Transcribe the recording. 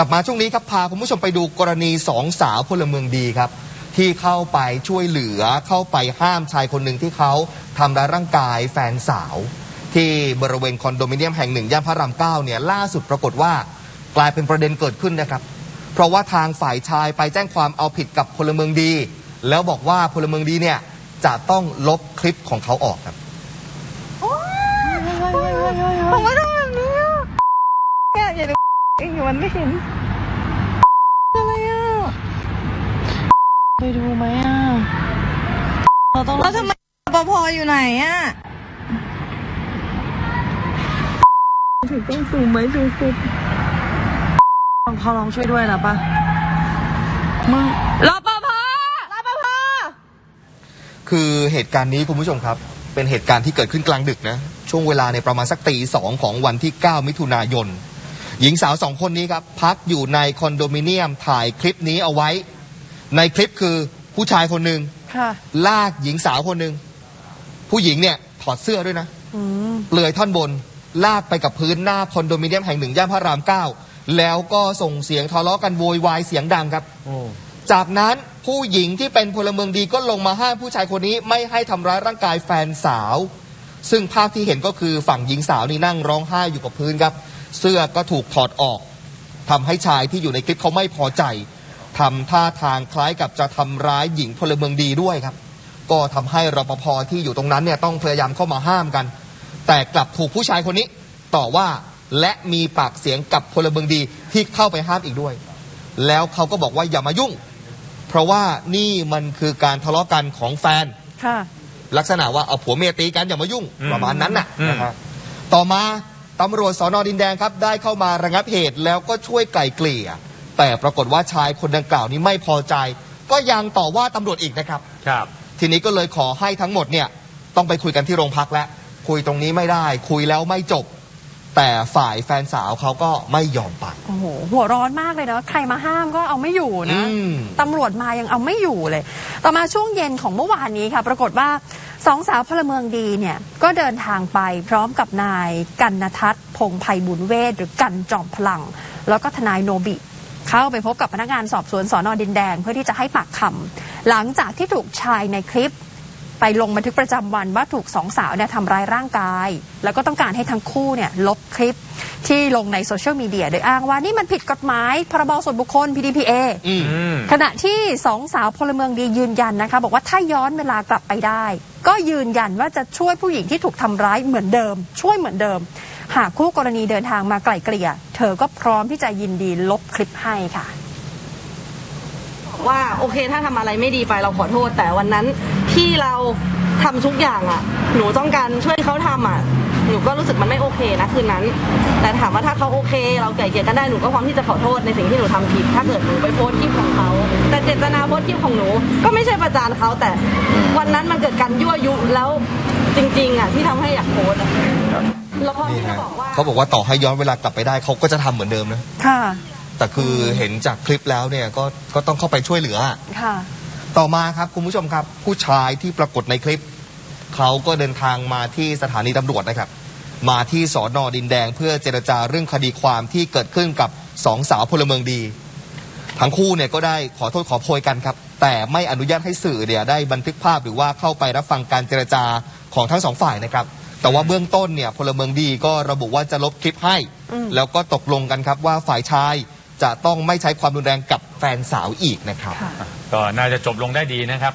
กลับมาช่วงนี้ครับพาคุณผู้ชมไปดูกรณีสองสาวพลเมืองดีครับ ที่เข้าไปช่วยเหลือเข้าไปห้ามชายคนหนึ่งที่เขาทำร้ายร่างกายแฟนสาว ที่บริเวณคอนโดมิเนียมแห่งหนึ่งย่านพระรามเก้าเนี่ยล่าสุดปรากฏว่ากลายเป็นประเด็นเกิดขึ้นนะครับ เพราะว่าทางฝ่ายชายไปแจ้งความเอาผิดกับพลเมืองดี แล้วบอกว่าพลเมืองดีเนี่ยจะต้องลบคลิปของเขาออกครับผมไม่ทำแบบนี้อะแกอย่าดู เองอยู่มันไม่เห็น อะไรอะ ไปดูไหมอะ เราต้องแล้วทำไมปภอยู่ไหนอะ ถึงต้องซูมไว้ซูมสุดลองเขาลองช่วยด้วยนะปะมึงรปภรปภคือเหตุการณ์นี้คุณผู้ชมครับ เป็นเหตุการณ์ที่เกิดขึ้นกลางดึกนะ ช่วงเวลาในประมาณสักตีสองของวันที่ 9 มิถุนายน หญิงสาวสองคนนี้ครับ พักอยู่ในคอนโดมิเนียมถ่ายคลิปนี้เอาไว้ ในคลิปคือผู้ชายคนหนึ่งค่ะลากหญิงสาวคนหนึ่งผู้หญิงเนี่ยถอดเสื้อด้วยนะอืมเปลือยท่อนบน ลากไปกับพื้นหน้าคอนโดมิเนียมแห่งหนึ่งย่านพระรามเก้าแล้วก็ส่งเสียงทะเลาะกันโวยวายเสียงดังครับจากนั้นผู้หญิงที่เป็นพลเมืองดีก็ลงมาห้ามผู้ชายคนนี้ไม่ให้ทำร้ายร่างกายแฟนสาว ซึ่งภาพที่เห็นก็คือฝั่งหญิงสาวนี่นั่งร้องไห้อยู่กับพื้นครับ เสื้อก็ถูกถอดออกทำให้ชายที่อยู่ในคลิปเขาไม่พอใจทำท่าทางคล้ายกับจะทำร้ายหญิงพลเมืองดีด้วยครับ ก็ทำให้รปภที่อยู่ตรงนั้นเนี่ยต้องพยายามเข้ามาห้ามกัน แต่กลับถูกผู้ชายคนนี้ต่อว่าและมีปากเสียงกับพลเมืองดีที่เข้าไปห้ามอีกด้วย แล้วเขาก็บอกว่าอย่ามายุ่ง เพราะว่านี่มันคือการทะเลาะกันของแฟนค่ะลักษณะว่าเอาผัวเมียตีกันอย่ามายุ่งอืมประมาณนั้นน่ะอืมนะครับต่อมา ตำรวจสอนอดินแดงครับได้เข้ามาระงับเหตุแล้วก็ช่วยไกล่เกลี่ย แต่ปรากฏว่าชายคนดังกล่าวนี้ไม่พอใจ ก็ยังต่อว่าตำรวจอีกนะครับ ครับ ทีนี้ก็เลยขอให้ทั้งหมดเนี่ยต้องไปคุยกันที่โรงพักแล้วคุยตรงนี้ไม่ได้ คุยแล้วไม่จบ แต่ฝ่ายแฟนสาวเขาก็ไม่ยอมไป โอ้โห หัวร้อนมากเลยเนาะใครมาห้ามก็เอาไม่อยู่นะ อืม ตำรวจมายังเอาไม่อยู่เลย ต่อมาช่วงเย็นของเมื่อวานนี้ค่ะ ปรากฏว่า สองสาวพลเมืองดีเนี่ยก็เดินทางไปพร้อมกับนายกันนทัศน์พงไพบุญเวทหรือกันจอมพลัง แล้วก็ทนายโนบิเข้าไปพบกับพนักงานสอบสวนสอนอดินแดง เพื่อที่จะให้ปากคำหลังจากที่ถูกชายในคลิป ไปลงบันทึกประจำวันว่าถูกสองสาวเนี่ยทำร้ายร่างกาย แล้วก็ต้องการให้ทั้งคู่เนี่ยลบคลิป ที่ลงในโซเชียลมีเดียโดยอ้างว่านี่มันผิดกฎหมาย พรบส่วนบุคคล PDPA อืมอืมขณะที่สองสาวพลเมืองดียืนยันนะคะ บอกว่าถ้าย้อนเวลากลับไปได้ ก็ยืนยันว่าจะช่วยผู้หญิงที่ถูกทำร้ายเหมือนเดิม ช่วยเหมือนเดิม หากคู่กรณีเดินทางมาไกล่เกลี่ย เธอก็พร้อมที่จะยินดีลบคลิปให้ค่ะ ว่าโอเค ถ้าทำอะไรไม่ดีไปเราขอโทษ แต่วันนั้นที่เราทำทุกอย่างอะ หนูต้องการช่วยเขาทำอะหนูก็รู้สึกมันไม่โอเคนะคืนนั้น แต่ถามว่าถ้าเขาโอเค เราไกล่เกลี่ยกันได้หนูก็พร้อมที่จะขอโทษในสิ่งที่หนูทำผิด ถ้าเกิดหนูไปโพสต์คลิปของเขา แต่เจตนาโพสต์คลิปของหนู ก็ไม่ใช่ประจานเขาแต่วันนั้นมันเกิดการยั่วยุแล้วจริง ๆอะที่ทำให้อยากโพสต์อะแล้วพอนี่ที่ฮะจะบอกว่าเขาบอกว่าต่อให้ย้อนเวลากลับไปได้เขาก็จะทำเหมือนเดิมนะค่ะ แต่คือเห็นจากคลิปแล้วเนี่ยก็ก็ต้องเข้าไปช่วยเหลือ ค่ะ ต่อมาครับคุณผู้ชมครับ ผู้ชายที่ปรากฏในคลิป เขาก็เดินทางมาที่สถานีตำรวจนะครับ มาที่สอนอดินแดงเพื่อเจรจาเรื่องคดีความที่เกิดขึ้นกับสองสาวพลเมืองดี ทั้งคู่เนี่ยก็ได้ขอโทษขอโพยกันครับ แต่ไม่อนุญาตให้สื่อเนี่ยได้บันทึกภาพหรือว่าเข้าไปรับฟังการเจรจาของทั้งสองฝ่ายนะครับ แต่ว่าเบื้องต้นเนี่ยพลเมืองดีก็ระบุว่าจะลบคลิปให้อืมแล้วก็ตกลงกันครับว่าฝ่ายชาย จะต้องไม่ใช้ความรุนแรงกับแฟนสาวอีกนะครับค่ะก็น่าจะจบลงได้ดีนะครับ